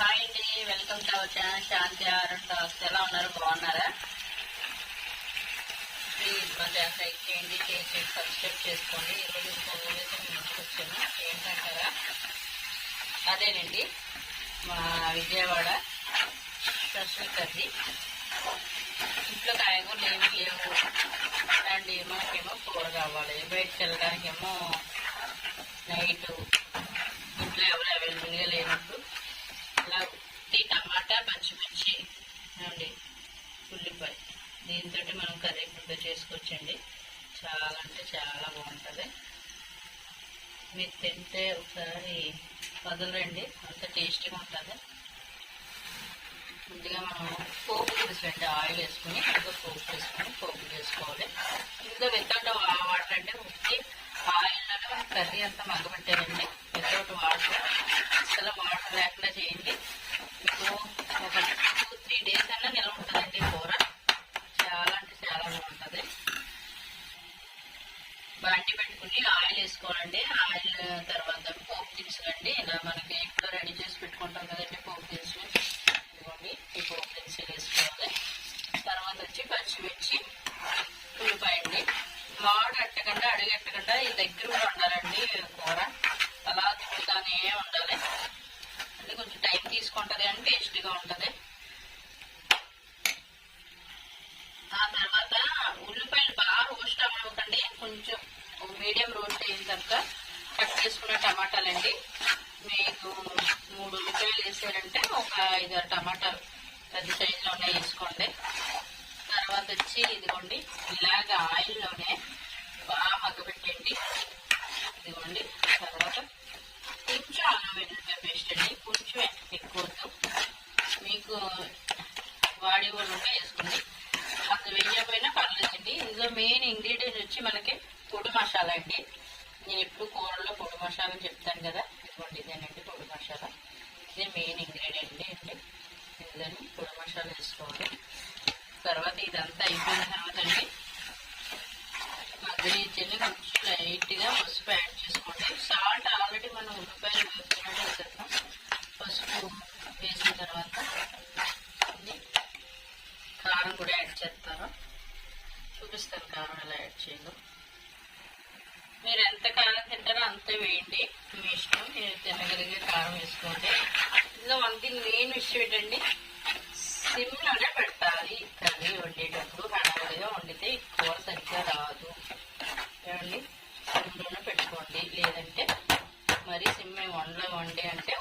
Hi అండి welcome to our channel Shanti R talks. ఎలా ఉన్నారు? బాగున్నారా? ప్లీజ్ మా లైక్ చేయండి షేర్ చేసి సబ్స్క్రైబ్ చేసుకోండి. ఈరోజు ఇంకో వీడియోతో వచ్చాను. ఏంటంటారా? అదేనండి మా విజయవాడ స్పెషల్ కర్రీ ఇంట్లో కాయగూరలు ఏమీ లేవు. అండ్ మాకేమో కూర కావాలి. బయటకు వెళ్ళడానికేమో నైట్ టమాటా పచ్చిమిర్చి అండి ఉల్లిపాయ దీంతో మనం కర్రీ ప్రిపేర్ చేసుకోవచ్చండి. చాలా అంటే చాలా బాగుంటుంది. మీరు తింటే ఒకసారి వదలరండి అంత టేస్టీగా ఉంటుంది. ముందుగా మనం పోపు వేసుకోండి ఆయిల్ వేసుకుని ఇంకా పోపు వేసుకుని పోపు చేసుకోవాలి ఇందులో వితౌట్ వాటర్ అంటే ఉత్తి ఆయిల్లోనే మనం కర్రీ అంతా మగ్గబెట్టారండి వితౌట్ వాటర్ అసలు వాటర్ లేకుండా చేయండి మీకు ఒక టూ త్రీ డేస్ అన్నా నిల్వ ఉంటుందండి కూర చాలా అంటే చాలా బాగుంటుంది బండి పెట్టుకుని ఆయిల్ వేసుకోవాలండి. ఆయిల్ తర్వాత పోపు దినుసులండి ఇలా మనకి ఎప్పుడు రెడీ చేసి పెట్టుకుంటాం కదండి పోపు దినుసులు. ఇవ్వండి ఈ పోపు దినుసులు వేసుకోవాలి. తర్వాత వచ్చి పచ్చిమిర్చి ఉల్లిపాయ అండి మామిడి అట్టకుండా అడుగు ఎట్టకుండా ఈ దగ్గర కూడా ఉండాలండి కూర. అలా తిప్పుతానే ఉండాలి. అంటే కొంచెం టైం తీసుకుంటుంది అని టేస్ట్గా ఉంటుంది. ఆ తర్వాత ఉల్లిపాయలు బాగా రోస్ట్ అవ్వకండి. కొంచెం మీడియం రోస్ట్ అయిన తర్వాత కట్ చేసుకున్న టమాటాలండి. మీకు మూడు ఉల్లిపాయలు వేసారంటే ఒక ఐదారు టమాటాలు. పెద్ద సైజులో ఉన్నాయి వేసుకోండి. తర్వాత వచ్చి ఇదిగోండి ఇలాగ ఆయిల్లోనే బాగా మగ్గబెట్టండి ఇదిగోండి తర్వాత కొంచెం అల్లం వెల్లుల్లిపాయ పేస్ట్ అండి. కొంచెం ఎక్కువ మీకు వాడి వాళ్ళు ఉంటే వేసుకోండి. అంత వేయకపోయినా పర్లేదండి. ఇందులో మెయిన్ ఇంగ్రీడియంట్ వచ్చి మనకి పొడి మసాలా అండి. నేను ఎప్పుడు కూరల్లో పొడి మసాలా అని చెప్తాను కదా. ఇదిగోండి ఇదేనండి పొడి మసాలా. ఇది మెయిన్ ఇంగ్రీడియంట్ అండి. ఇందులోని పొడి మసాలా వేసుకోవాలి. తర్వాత ఇదంతా అయిపోయిన తర్వాత అండి మగ్గని చెల్లి కొంచెం లైట్గా పసుపు యాడ్ చేసుకోండి. సాల్ట్ ఆల్రెడీ మనం ఉల్లిపాయలు వేసుకున్నట్టు వేసేస్తాం పసుపు వేసిన తర్వాత కారం కూడా యాడ్ చేస్తారు చూపిస్తాను కారం ఎలా యాడ్ చేయాలో. మీరు ఎంత కారం తింటారో అంతే వేయండి. మీ ఇష్టం మీరు తినగలిగే కారం వేసుకోండి. ఇందులో మనకి మెయిన్ విషయం ఏంటండి సిమ్లోనే పెట్టాలి. కర్రీ వండేటప్పుడు హడావిడిగా వండితే ఎక్కువ సరిగ్గా రాదు. ఏమండి? సిమ్లోనే పెట్టుకోండి. లేదంటే మరి సిమ్ వండలో వండి అంటే